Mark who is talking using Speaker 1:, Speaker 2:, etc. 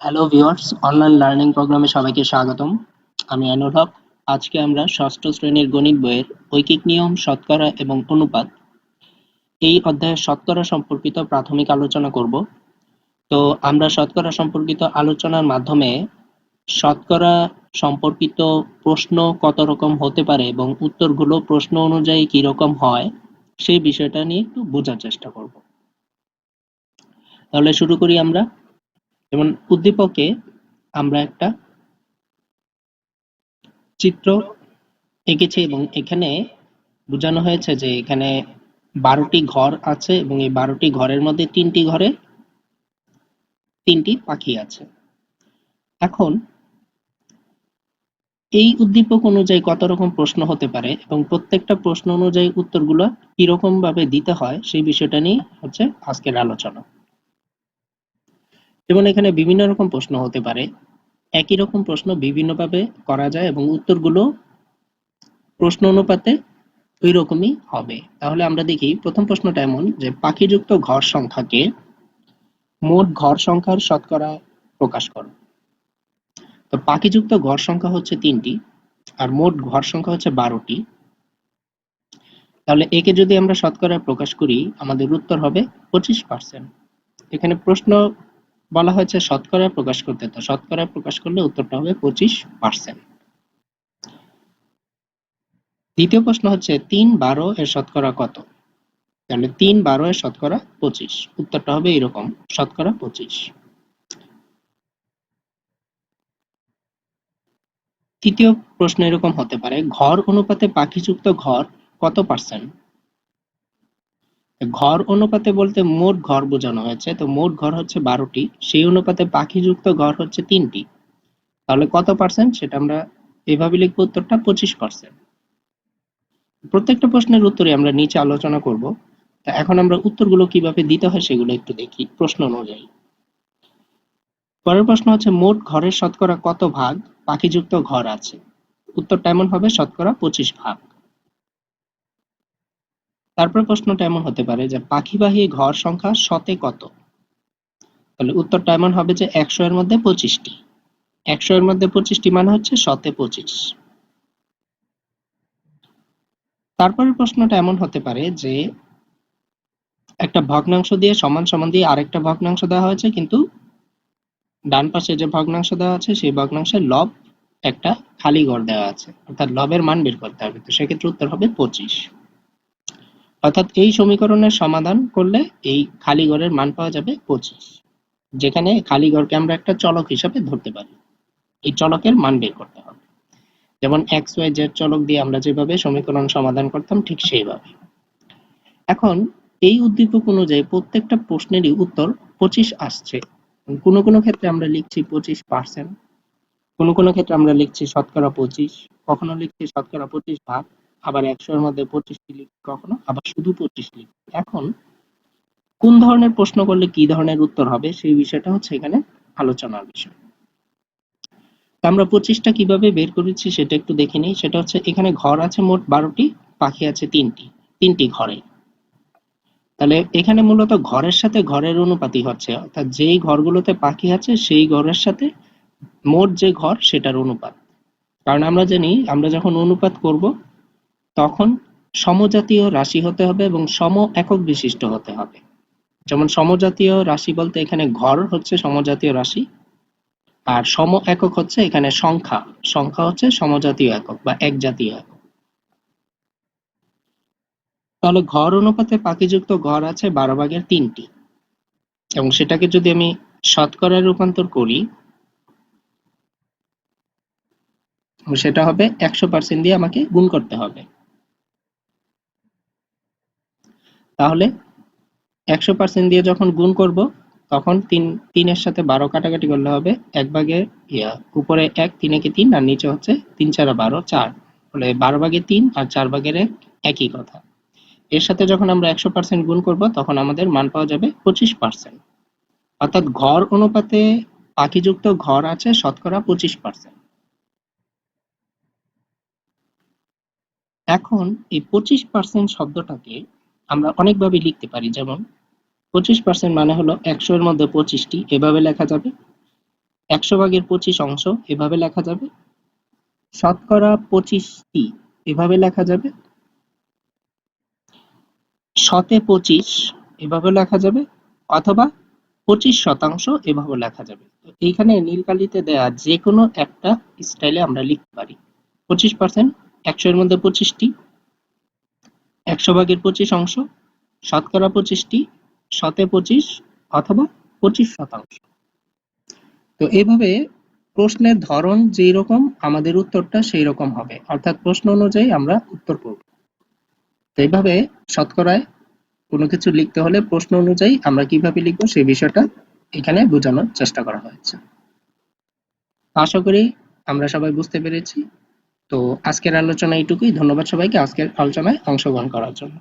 Speaker 1: Hello viewers online learning প্রোগ্রামে সবাইকে স্বাগতম। আমি আনুর হক। আজকে আমরা ষষ্ঠ শ্রেণির গণিত বইয়ের ঐকিক নিয়ম, শতকরা এবং অনুপাত এই অধ্যায়ে শতকরা সম্পর্কিত প্রাথমিক আলোচনা করব। তো আমরা শতকরা সম্পর্কিত আলোচনার মাধ্যমে শতকরা সম্পর্কিত প্রশ্ন কত রকম হতে পারে এবং উত্তরগুলো প্রশ্ন অনুযায়ী কি রকম হয়, সেই বিষয়টা নিয়ে একটু বোঝার চেষ্টা করব। তাহলে শুরু করি আমরা। যেমন উদ্দীপকে আমরা একটা চিত্র এঁকেছি এবং এখানে বোঝানো হয়েছে যে এখানে বারোটি ঘর আছে এবং এই বারোটি ঘরের মধ্যে তিনটি ঘরে তিনটি পাখি আছে। এখন এই উদ্দীপক অনুযায়ী কত রকম প্রশ্ন হতে পারে এবং প্রত্যেকটা প্রশ্ন অনুযায়ী উত্তরগুলো কীরকম ভাবে দিতে হয় সেই বিষয়টা নিয়ে হচ্ছে আজকের আলোচনা। যেমন এখানে বিভিন্ন রকম প্রশ্ন হতে পারে। একই রকম প্রশ্ন বিভিন্নভাবে করা যায় এবং উত্তরগুলো প্রশ্ন অনুপাতে ওই রকমই হবে। তাহলে আমরা দেখি, প্রথম প্রশ্নটা এমন যে পাখিযুক্ত ঘর সংখ্যাকে মোট ঘর সংখ্যার শতকরা প্রকাশ করো। তো পাখিযুক্ত ঘর সংখ্যা হচ্ছে তিনটি আর মোট ঘর সংখ্যা হচ্ছে বারোটি। তাহলে একে যদি আমরা শতকরা প্রকাশ করি, আমাদের উত্তর হবে পঁচিশ পার্সেন্ট। এখানে প্রশ্ন বলা হয়েছে শতকরা প্রকাশ করতে। তো শতকরা প্রকাশ করলে উত্তরটা হবে পঁচিশ পার্সেন্ট দ্বিতীয় প্রশ্ন হচ্ছে, তিন বারো এর শতকরা কত? তাহলে তিন বারো এর শতকরা পঁচিশ। উত্তরটা হবে এরকম, শতকরা পঁচিশ। তৃতীয় প্রশ্ন এরকম হতে পারে, ঘর অনুপাতে পাখিযুক্ত ঘর কত পার্সেন্ট ঘর অনুপাতে বলতে মোট ঘর বোঝানো হয়েছে। তো মোট ঘর হচ্ছে বারোটি, সেই অনুপাতে পাখিযুক্ত ঘর হচ্ছে তিনটি। তাহলে কত পার্সেন্ট সেটা আমরা এভাবে লিখব উত্তরটা পঁচিশ পার্সেন্ট প্রত্যেকটা প্রশ্নের উত্তরে আমরা নিচে আলোচনা করব। তা এখন আমরা উত্তরগুলো কীভাবে দিতে হয় সেগুলো একটু দেখি, প্রশ্ন অনুযায়ী। পরের প্রশ্ন হচ্ছে, মোট ঘরের শতকরা কত ভাগ পাখিযুক্ত ঘর আছে? উত্তরটা এমন হবে, শতকরা পঁচিশ ভাগ। তারপর প্রশ্নটা এমন হতে পারে যে পাখিবাহী ঘর সংখ্যা শতে কত? তাহলে উত্তরটা এমন হবে যে একশো এর মধ্যে পঁচিশটি। একশো এর মধ্যে পঁচিশটি মানে হচ্ছে শতে পঁচিশ। তারপরের প্রশ্নটা এমন হতে পারে যে একটা ভগ্নাংশ দিয়ে সমান সমান দিয়ে আরেকটা ভগ্নাংশ দেওয়া হয়েছে, কিন্তু ডান পাশে যে ভগ্নাংশ দেওয়া আছে, সেই ভগ্নাংশে লব একটা খালি ঘর দেওয়া আছে। অর্থাৎ লবের মান বের করতে হবে। তো সেক্ষেত্রে উত্তর হবে পঁচিশ। অর্থাৎ এই সমীকরণের সমাধান করলে এই খালি ঘরের মান পাওয়া যাবে পঁচিশ। যেখানে খালি ঘরকে আমরা একটা চলক হিসাবে ধরতে পারি। এই চলকের মান বের করতে হবে। যেমন এক্স, ওয়াই, জেড চলক দিয়ে আমরা যেভাবে সমীকরণ সমাধান করতাম ঠিক সেইভাবে। এখন এই উদ্দীপক অনুযায়ী প্রত্যেকটা প্রশ্নেরই উত্তর পঁচিশ আসছে। কোনো কোনো ক্ষেত্রে আমরা লিখছি পঁচিশ পার্সেন্ট কোনো কোনো ক্ষেত্রে আমরা লিখছি শতকরা পঁচিশ, কখনো লিখছি শতকরা পঁচিশ ভাগ। আবার একশোর মধ্যে পঁচিশটি লিখি কখনো, আবার শুধু পঁচিশ লিখি এখন কোন ধরনের প্রশ্ন করলে কি ধরনের উত্তর হবে সেই বিষয়টা হচ্ছে এখানে আলোচনার বিষয়। আমরা পঁচিশটা কীভাবে বের করেছি সেটা একটু দেখে নিই। সেটা হচ্ছে এখানে ঘর আছে মোট বারোটি, পাখি আছে তিনটি তিনটি ঘরে। তাহলে এখানে মূলত ঘরের সাথে ঘরের অনুপাতি হচ্ছে। অর্থাৎ যেই ঘরগুলোতে পাখি আছে, সেই ঘরের সাথে মোট যে ঘর, সেটার অনুপাত। কারণ আমরা জানি, আমরা যখন অনুপাত করব তখন সমজাতীয় রাশি হতে হবে এবং সম একক বিশিষ্ট হতে হবে। যেমন সমজাতীয় রাশি বলতে এখানে ঘর হচ্ছে সমজাতীয় রাশি, আর সম একক হচ্ছে এখানে সংখ্যা। সংখ্যা হচ্ছে সমজাতীয় একক বা এক জাতীয় একক। তাহলে ঘর অনুপাতে পাখিযুক্ত ঘর আছে বারো ভাগের তিনটি। এবং সেটাকে যদি আমি শতকরা রূপান্তর করি, সেটা হবে একশো পার্সেন্ট দিয়ে আমাকে গুণ করতে হবে। তাহলে একশো পার্সেন্ট দিয়ে যখন গুণ করব, তখন তিন, তিনের সাথে বারো কাটাকাটি করলে হবে এক ভাগে ইয়া, উপরে এক, তিনে কি তিন, আর নিচে হচ্ছে তিন চার বারো, চার। ফলে বারো ভাগে তিন আর চার ভাগের এক, একই কথা। এর সাথে যখন আমরা একশো পার্সেন্ট গুণ করব, তখন আমাদের মান পাওয়া যাবে পঁচিশ পার্সেন্ট অর্থাৎ ঘর অনুপাতে পাখিযুক্ত ঘর আছে শতকরা পঁচিশ পার্সেন্ট এখন এই পঁচিশ পার্সেন্ট শব্দটাকে আমরা অনেকভাবে লিখতে পারি, যেমন পঁচিশ পার্সেন্ট মানে হলো একশো এর মধ্যে পঁচিশটি, এভাবে লেখা যাবে। একশো ভাগের পঁচিশ অংশ, এভাবে লেখা যাবে। শতকরা পঁচিশটি, এভাবে লেখা যাবে। শতে পঁচিশ এভাবে লেখা যাবে। অথবা পঁচিশ শতাংশ এভাবে লেখা যাবে। তো এইখানে নীলকালিতে দেয়া যে কোনো একটা স্টাইলে আমরা লিখতে পারি। পঁচিশ পার্সেন্ট একশো এর মধ্যে পঁচিশটি একশো ভাগের পঁচিশ অংশ, শতকরা পঁচিশটি, শতে পঁচিশ অথবা পঁচিশ শতাংশ। তো এইভাবে প্রশ্নের ধরন যেই রকম আমাদের উত্তরটা সেই রকম হবে। অর্থাৎ প্রশ্ন অনুযায়ী আমরা উত্তর করব। তো এইভাবে শতকরায় কোনো কিছু লিখতে হলে প্রশ্ন অনুযায়ী আমরা কীভাবে লিখব সেই বিষয়টা এখানে বোঝানোর চেষ্টা করা হয়েছে। আশা করি আমরা সবাই বুঝতে পেরেছি। তো আজকের আলোচনা এইটুকুই। ধন্যবাদ সবাইকে। আজকের আলোচনায় অংশগ্রহণ করার জন্য।